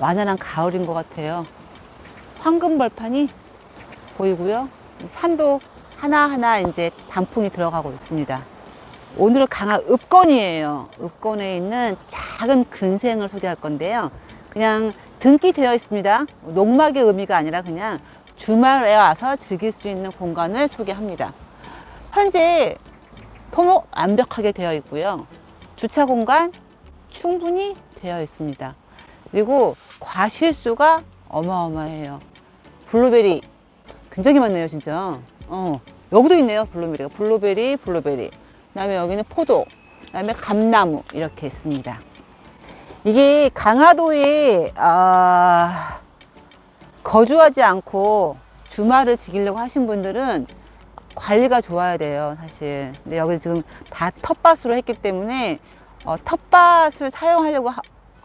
완연한 가을인 것 같아요. 황금 벌판이 보이고요. 산도 하나하나 이제 단풍이 들어가고 있습니다. 오늘은 강화 읍건이에요. 읍건에 있는 작은 근생을 소개할 건데요. 그냥 등기 되어 있습니다. 농막의 의미가 아니라 그냥 주말에 와서 즐길 수 있는 공간을 소개합니다. 현재 토목 완벽하게 되어 있고요. 주차 공간 충분히 되어 있습니다. 그리고 과실수가 어마어마해요. 블루베리 굉장히 많네요, 진짜. 어, 여기도 있네요, 블루베리가. 블루베리, 블루베리. 그 다음에 여기는 포도, 그 다음에 감나무, 이렇게 있습니다. 이게 강화도에, 아, 거주하지 않고 주말을 즐기려고 하신 분들은 관리가 좋아야 돼요, 사실. 근데 여기 지금 다 텃밭으로 했기 때문에, 어, 텃밭을 사용하려고 하,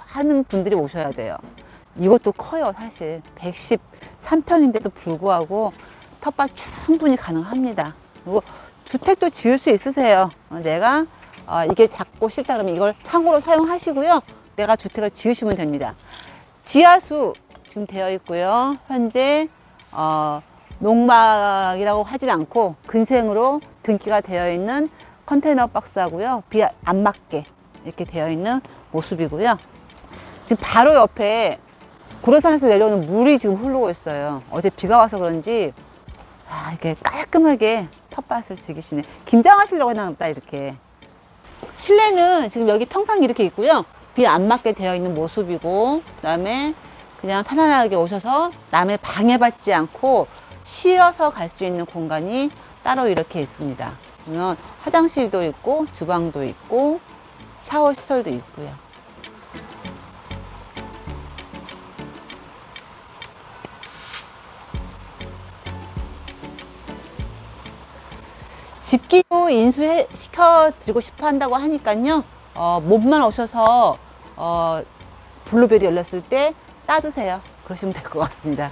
하는 분들이 오셔야 돼요. 이것도 커요, 사실. 113평인데도 불구하고 텃밭 충분히 가능합니다. 그리고 주택도 지을 수 있으세요. 어, 내가 어, 이게 작고 싫다 그러면 이걸 창고로 사용하시고요. 내가 주택을 지으시면 됩니다. 지하수 지금 되어 있고요. 현재 어, 농막이라고 하진 않고 근생으로 등기가 되어 있는 컨테이너 박스하고요. 비 안 맞게 이렇게 되어 있는 모습이고요. 지금 바로 옆에 고려산에서 내려오는 물이 지금 흐르고 있어요. 어제 비가 와서 그런지 아, 이렇게 깔끔하게 텃밭을 즐기시네. 김장하시려고 보다, 이렇게. 실내는 지금 여기 평상 이렇게 있고요. 비 안 맞게 되어 있는 모습이고, 그 다음에 그냥 편안하게 오셔서 남의 방해받지 않고 쉬어서 갈 수 있는 공간이 따로 이렇게 있습니다. 그러면 화장실도 있고, 주방도 있고, 샤워 시설도 있고요. 집기도 인수시켜 드리고 싶어 한다고 하니까요. 어, 몸만 오셔서 어, 블루베리 열렸을 때 따드세요. 그러시면 될 것 같습니다.